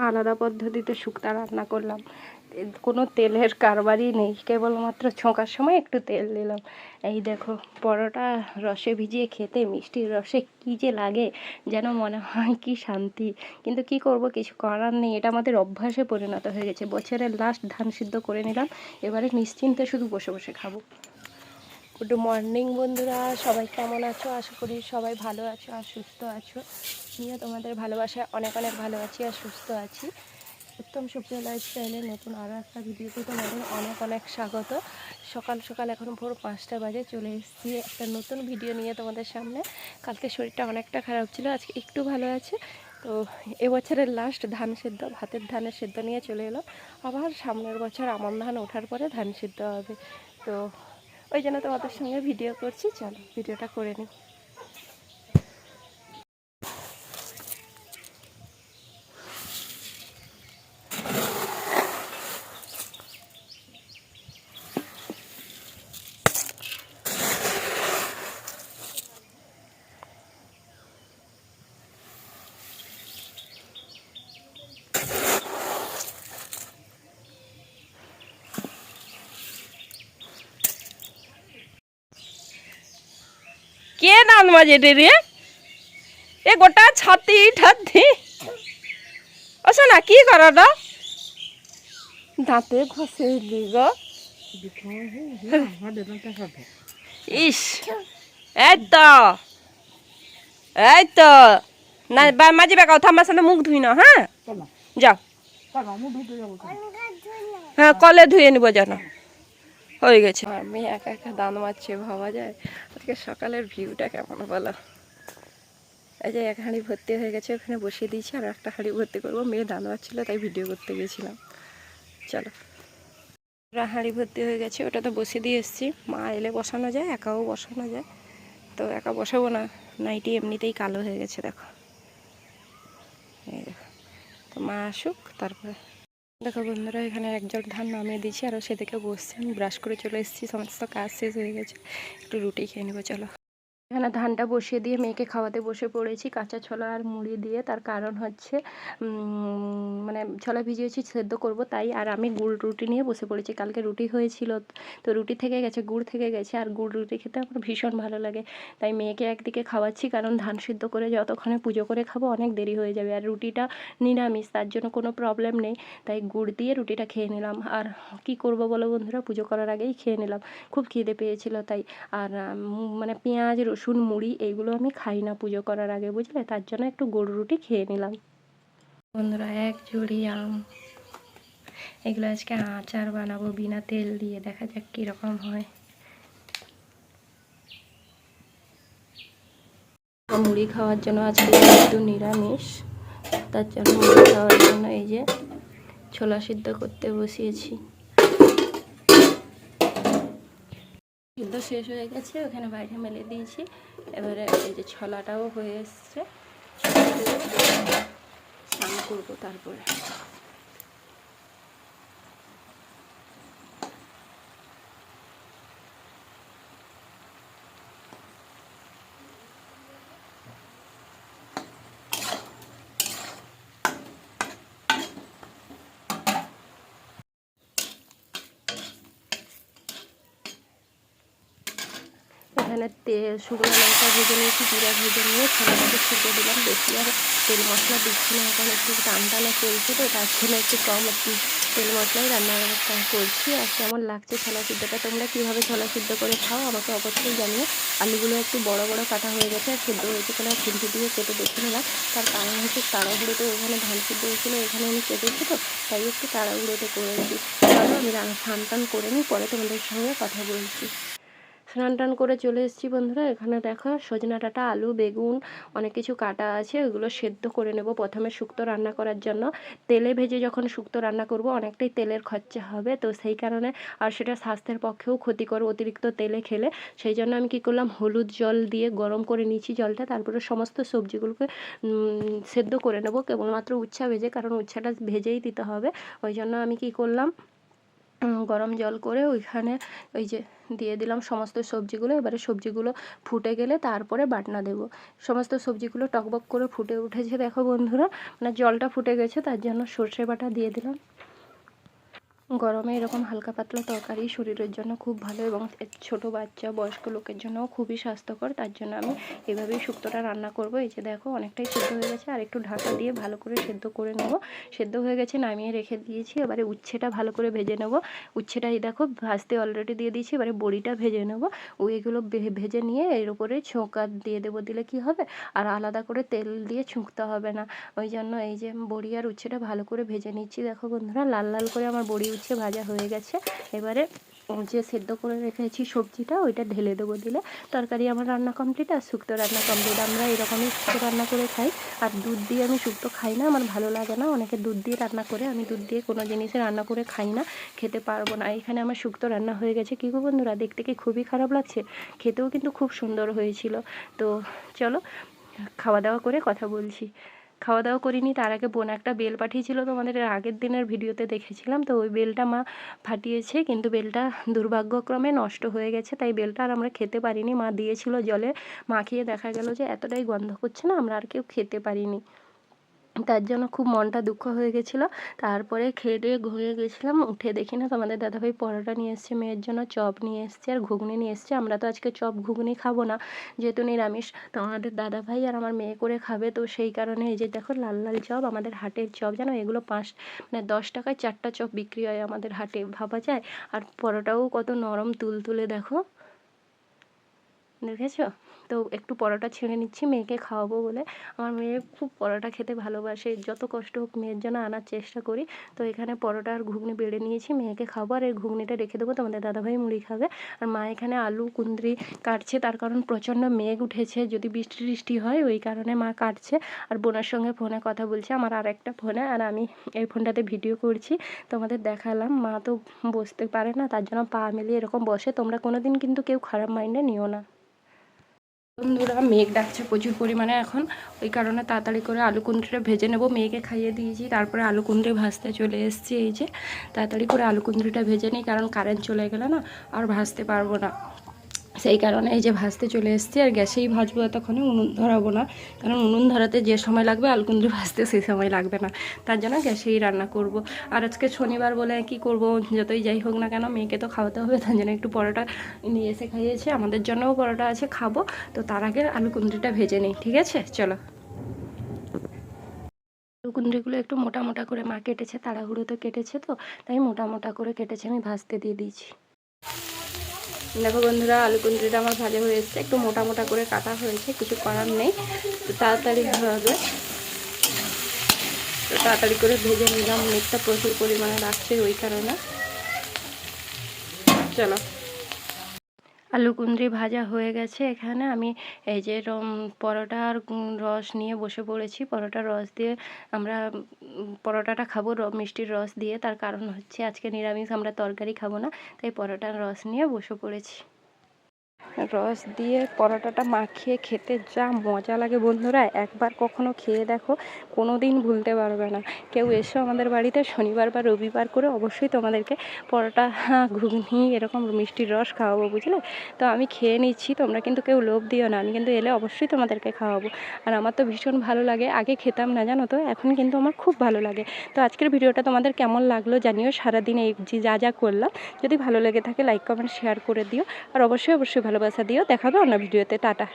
আলাদা পদ্ধতিতে শুক্তা রান্না করলাম। কোনো তেলের কারবারই নেই। কেবলমাত্র ছোঁকার সময় একটু তেল দিলাম। এই দেখো, পরোটা রসে ভিজিয়ে খেতে, মিষ্টির রসে কী যে লাগে, যেন মনে হয় কি শান্তি। কিন্তু কি করব, কিছু করার নেই। এটা আমাদের অভ্যাসে পরিণত হয়ে গেছে। বছরের লাস্ট ধান সিদ্ধ করে নিলাম। এবারে নিশ্চিন্তে শুধু বসে বসে খাব। গুড মর্নিং বন্ধুরা। সবাই কেমন আছো? আশা করি সবাই ভালো আছো আর সুস্থ আছো। নিয়ে তোমাদের ভালোবাসায় অনেক অনেক ভালো আছি আর সুস্থ আছি। উত্তম সূর্য লাইফস্টাইলের নতুন আরও একটা ভিডিওতে তোমাদের অনেক অনেক স্বাগত। সকাল সকাল এখন ভোর পাঁচটা বাজে, চলে এসেছি একটা নতুন ভিডিও নিয়ে তোমাদের সামনে। কালকে শরীরটা অনেকটা খারাপ ছিল, আজকে একটু ভালো আছে। তো এবছরের লাস্ট ধান সেদ্ধ, ভাতের ধানের সেদ্ধ নিয়ে চলে এলো আবার সামনের বছর আমন ধান ওঠার পরে ধান সেদ্ধ হবে। তো ওই জন্য তোমাদের সঙ্গে ভিডিও করছি। চলো ভিডিওটা করে নিই। কে নান মাঝে রে? এ গোটা ছাতি ঠাতি। ওসে না কি করো দাঁতে ঘষে দিগ ইস এই তো এই তো। না বা- মাঝে বেকা কথা আমার সাথে মুখ ধুই না হ্যাঁ? যাও। হ্যাঁ কলে ধুয়ে নিব যেন। হয়ে গেছে। আমি একা একা দান মারছি, ভাবা যায়? আজকে সকালের ভিউটা কেমন বলো? এই যে এক হাঁড়ি ভর্তি হয়ে গেছে, ওখানে বসিয়ে দিয়েছি, আর একটা হাঁড়ি ভর্তি করব। মেয়ে দান মারছিল, তাই ভিডিও করতে গেছিলাম। চলো। হাঁড়ি ভর্তি হয়ে গেছে, ওটা তো বসিয়ে দিয়ে এসেছি। মা এলে বসানো যায়, একাও বসানো যায়। তো একা বসাবো না, নাইটি এমনিতেই কালো হয়ে গেছে দেখো। তো মা আসুক, তারপরে দেখো বন্ধুরা, এখানে একজন ধান নামিয়ে দিয়েছি আরও সেদিকে বসছি। আমি ব্রাশ করে চলে এসেছি, সমস্ত কাজ শেষ হয়ে গেছে। একটু রুটি খেয়ে নেব, চলো। এখানে ধানটা বসিয়ে দিয়ে মেয়েকে খাওয়াতে বসে পড়েছি, কাঁচা ছোলা আর মুড়ি দিয়ে। তার কারণ হচ্ছে মানে ছোলা ভিজিয়েছি সেদ্ধ করব তাই, আর আমি গুড় রুটি নিয়ে বসে পড়েছি। কালকে রুটি হয়েছিল, তো রুটি থেকে গেছে, গুড় থেকে গেছে, আর গুড় রুটি খেতে আমার ভীষণ ভালো লাগে। তাই মেয়েকে একদিকে খাওয়াচ্ছি, কারণ ধান সিদ্ধ করে যতক্ষণে পুজো করে খাব অনেক দেরি হয়ে যাবে, আর রুটিটা নিরামিষ, তার জন্য কোনো প্রবলেম নেই। তাই গুড় দিয়ে রুটিটা খেয়ে নিলাম। আর কি করব বলো বন্ধুরা, পুজো করার আগেই খেয়ে নিলাম। খুব খিদে পেয়েছিল তাই। আর মানে পেঁয়াজ রসুন, মুড়ি এইগুলো আমি খাই না পুজো করার আগে, বুঝলে? তার জন্য একটু গরু রুটি খেয়ে নিলাম। বন্ধুরা, এক ঝুড়ি আম। এগুলো আজকে আচার বানাবো, বিনা তেল দিয়ে। দেখা যাক কীরকম হয়। মুড়ি খাওয়ার জন্য আজকে একটু নিরামিষ। তার জন্য মুড়ি খাওয়ার জন্য এই যে ছোলা সিদ্ধ করতে বসিয়েছি। সিদ্ধ শেষ হয়ে গেছে, ওখানে বাইরে মেলে দিয়েছি। এবারে এই যে ছলাটাও হয়ে এসছে। স্নান করব তারপরে। এখানে তেল শুকনো লঙ্কা ভেজে নিয়েছি, জিরা ভেজে নিয়ে ছোলাটাকে ছেঁকে দিলাম। বেশি আর তেল মশলা দিচ্ছি না এখন একটু টান টানা চলছে তো, তার জন্য একটু কম একটু তেল মশলাই রান্না করছি। আর কেমন লাগছে ছোলা সিদ্ধটা? তোমরা কীভাবে ছোলা সিদ্ধ করে খাও আমাকে অবশ্যই জানিও। আলুগুলো একটু বড় বড় কাটা হয়ে গেছে আর সিদ্ধ হয়েছে কিনা খুন্তি দিয়ে কেটে দেখে নিলাম। তার কারণ হচ্ছে তাড়াহুড়োতে ওখানে ধান সিদ্ধ হয়েছিলো, এখানে আমি কেটেছি তো, তাই একটু তাড়াহুড়োতে করেছি চলো আমি রান্না টান করে নিই, পরে তোমাদের সঙ্গে কথা বলছি। স্নান টান করে চলে এসেছি বন্ধুরা। এখানে দেখো সজনা ডাঁটা, আলু, বেগুন, অনেক কিছু কাটা আছে। ওগুলো সেদ্ধ করে নেব প্রথমে শুক্তো রান্না করার জন্য। তেলে ভেজে যখন শুক্তো রান্না করব, অনেকটাই তেলের খরচা হবে। তো সেই কারণে আর সেটা স্বাস্থ্যের পক্ষেও ক্ষতিকর অতিরিক্ত তেলে খেলে। সেই জন্য আমি কী করলাম, হলুদ জল দিয়ে গরম করে নিচ্ছি জলটা। তারপরে সমস্ত সবজিগুলোকে সেদ্ধ করে নেব। কেবলমাত্র উচ্ছা ভেজে, কারণ উচ্ছাটা ভেজেই দিতে হবে। ওই জন্য আমি কী করলাম গরম জল করে ওইখানে ওই যে দিয়ে দিলাম সমস্ত সবজিগুলো। এবারে সবজিগুলো ফুটে গেলে তারপরে বাটনা দেবো। সমস্ত সবজিগুলো টকবক করে ফুটে উঠেছে দেখো বন্ধুরা। মানে জলটা ফুটে গেছে, তার জন্য সর্ষে বাটা দিয়ে দিলাম। গরমে এরকম হালকা পাতলা তরকারি শরীরের জন্য খুব ভালো এবং ছোট বাচ্চা, বয়স্ক লোকের জন্যও খুবই স্বাস্থ্যকর। তার জন্য আমি এভাবেই শুক্তোটা রান্না করব। এই যে দেখো, অনেকটাই সেদ্ধ হয়ে গেছে আর একটু ঢাকা দিয়ে ভালো করে সেদ্ধ করে নেব। সেদ্ধ হয়ে গেছে, নামিয়ে রেখে দিয়েছি। এবারে উচ্ছেটা ভালো করে ভেজে নেব। উচ্ছেটা এই দেখো, ভাজতে অলরেডি দিয়ে দিয়েছি। এবারে বড়িটা ভেজে নেব। ওইগুলো ভেজে নিয়ে এর উপরে ছোঁকা দিয়ে দেবো। দিলে কি হবে? আর আলাদা করে তেল দিয়ে ছুঁকতে হবে না। ওই জন্য এই যে বড়ি আর উচ্ছেটা ভালো করে ভেজে নিচ্ছি। দেখো বন্ধুরা, লাল লাল করে আমার বড়ি উচ্ছে ভাজা হয়ে গেছে। এবারে যে সেদ্ধ করে রেখেছি সবজিটা, ওইটা ঢেলে দেবো দিলে। তরকারি আমার রান্না কমপ্লিট আর শুক্তো রান্না কমপ্লিট আমরা এরকমই শুক্তো রান্না করে খাই। আর দুধ দিয়ে আমি শুক্তো খাই না, আমার ভালো লাগে না। অনেকে দুধ দিয়ে রান্না করে, আমি দুধ দিয়ে কোনো জিনিসে রান্না করে খাই না, খেতে পারব না। এখানে আমার শুক্তো রান্না হয়ে গেছে। কী গো বন্ধুরা, দেখতে কি খুবই খারাপ লাগছে? খেতেও কিন্তু খুব সুন্দর হয়েছিল। তো চলো, খাওয়া দাওয়া করে কথা বলছি। খাওয়া দাওয়া করিনি, তার আগে বোন একটা বেল পাঠিয়েছিল তোমাদের আগের দিনের ভিডিওতে দেখেছিলাম, তো ওই বেলটা মা ফাটিয়েছে, কিন্তু বেলটা দুর্ভাগ্যক্রমে নষ্ট হয়ে গেছে, তাই বেলটা আর আমরা খেতে পারিনি, মা দিয়েছিল জলে মাখিয়ে দেখা গেল যে এতটাই গন্ধ করছে না, আমরা আর কেউ খেতে পারিনি। তার জন্য খুব মনটা দুঃখ হয়ে গেছিল। তারপরে খেয়ে দিয়ে ঘুমিয়ে গেছিলাম। উঠে দেখি না তোমাদের দাদাভাই পরোটা নিয়ে এসছে, মেয়ের জন্য চপ নিয়ে এসছে আর ঘুগনি নিয়ে এসছে। আমরা তো আজকে চপ, ঘুগনি খাব না, যেহেতু নিরামিষ। তোমাদের দাদাভাই আর আমার মেয়ে করে খাবে, তো সেই কারণে এই যে দেখো লাল লাল চপ, আমাদের হাটের চপ, জানো? এগুলো পাঁচ মানে দশ টাকায় চারটা চপ বিক্রি হয় আমাদের হাটে, ভাবা যায়? আর পরোটাও কত নরম, তুলতুলে, দেখো। দেখেছ? তো একটু পরোটা ছেড়ে নিচ্ছি, মেয়েকে খাওয়াবো বলে। আমার মেয়ে খুব পরোটা খেতে ভালোবাসে, যত কষ্ট হোক মেয়ের জন্য আনার চেষ্টা করি। তো এখানে পরোটা আর ঘুগনি বেড়ে নিয়েছি, মেয়েকে খাব আর এই ঘুগনিটা রেখে দেবো, তোমাদের দাদাভাই মুড়ি খাবে। আর মা এখানে আলু, কুঁদরি কাটছে, তার কারণ প্রচণ্ড মেঘ উঠেছে, যদি বৃষ্টি টিষ্টি হয় ওই কারণে মা কাটছে। আর বোনের সঙ্গে ফোনে কথা বলছে, আমার আর একটা ফোনে, আর আমি এই ফোনটাতে ভিডিও করছি, তোমাদের দেখালাম। মা তো বসতে পারে না, তার জন্য পা মিলিয়ে এরকম বসে, তোমরা কোনো দিন কিন্তু কেউ খারাপ মাইন্ডে নিও না। বন্ধুরা মেঘ ডাকছে প্রচুর পরিমাণে এখন। ওই কারণে তাড়াতাড়ি করে আলু কুন্দ্রিটা ভেজে নেব। মেয়েকে খাইয়ে দিয়েছি, তারপরে আলু কুন্দ্রি ভাজতে চলে এসেছি এই যে। তাড়াতাড়ি করে আলু কুন্দ্রিটা ভেজে নিই, কারণ কারেন্ট চলে গেলে না আর ভাজতে পারব না। সেই কারণে এই যে ভাজতে চলে এসেছি আর গ্যাসেই ভাজবো এতক্ষণে, উনুন ধরাবো না। কারণ উনুন ধরাতে যে সময় লাগবে আলকুন্দ্রি ভাজতে সেই সময় লাগবে না। তার জন্য গ্যাসেই রান্না করব। আর আজকে শনিবার বলে কি করব, যতই যাই হোক না কেন, মেয়েকে তো খাওয়াতে হবে, তার জন্য একটু পরোটা নিয়ে এসে খাইয়েছে। আমাদের জন্যও পরোটা আছে, খাব। তো তার আগে আলু কুঁদরিটা ভেজে নিই, ঠিক আছে? চলো। আলু কুঁদরিগুলো একটু মোটা মোটা করে মা কেটেছে, তাড়াহুড়ো তো কেটেছে তো, তাই মোটা মোটা করে কেটেছে, আমি ভাজতে দিয়ে দিয়েছি। দেখো বন্ধুরা, আলু কুঁদরিটা আমার ভাজা হয়ে এসছে। একটু মোটা মোটা করে কাটা হয়েছে, কিছু করার নেই। তো তাড়াতাড়ি হবে তো তাড়াতাড়ি করে ভেজে নিলাম। মেঘটা প্রচুর পরিমাণে রাখছে ওই কারণে। চলো। আলু কুঁদরি ভাজা হয়ে গেছে এখানে। আমি এই যে পরোটার রস নিয়ে বসে পড়েছি। পরোটার রস দিয়ে আমরা পরোটাটা খাব মিষ্টির রস দিয়ে। তার কারণ হচ্ছে আজকে নিরামিষ, আমরা তরকারি খাব না। তাই পরোটার রস নিয়ে বসে পড়েছি। রস দিয়ে পরোটাটা মাখিয়ে খেতে যা মজা লাগে বন্ধুরা, একবার কখনো খেয়ে দেখো কোনো দিন ভুলতে পারবে না। কেউ এসো আমাদের বাড়িতে শনিবার বা রবিবার করে অবশ্যই তোমাদেরকে পরোটা ঘুগনি, এরকম মিষ্টির রস খাওয়াবো, বুঝলে? তো আমি খেয়ে নিচ্ছি, তোমরা কিন্তু কেউ লোভ দিও না, আমি কিন্তু এলে অবশ্যই তোমাদেরকে খাওয়াবো। আর আমার তো ভীষণ ভালো লাগে, আগে খেতাম না, জানো তো, এখন কিন্তু আমার খুব ভালো লাগে। তো আজকের ভিডিওটা তোমাদের কেমন লাগল জানিও, সারাদিন এই যে যা করলাম। যদি ভালো লেগে থাকে লাইক কমেন্ট শেয়ার করে দিও। আর অবশ্যই অবশ্যই ভালোবাসা দিও দেখাবে অন্য ভিডিওতে টাটা।